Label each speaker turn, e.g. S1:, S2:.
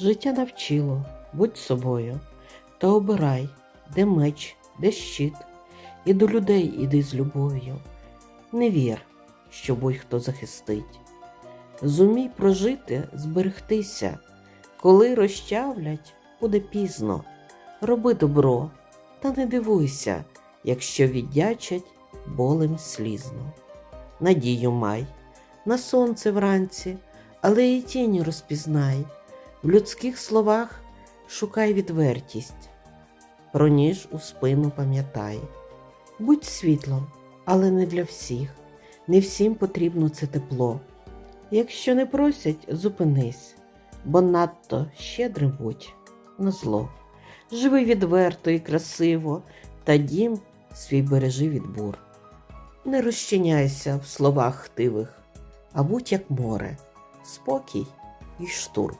S1: Життя навчило, будь собою, та обирай, де меч, де щит, і до людей іди з любов'ю. Не вір, що будь-хто захистить. Зумій прожити, зберегтися, коли розчавлять, буде пізно. Роби добро, та не дивуйся, якщо віддячать болем слізно. Надію май, на сонце вранці, але і тіні розпізнай. В людських словах шукай відвертість, про ніж у спину пам'ятай. Будь світлом, але не для всіх. Не всім потрібно це тепло. Якщо не просять, зупинись, бо надто щедрим будь на зло. Живи відверто і красиво, та дім свій бережи від бур. Не розчиняйся в словах хтивих, а будь як море, спокій і штурм.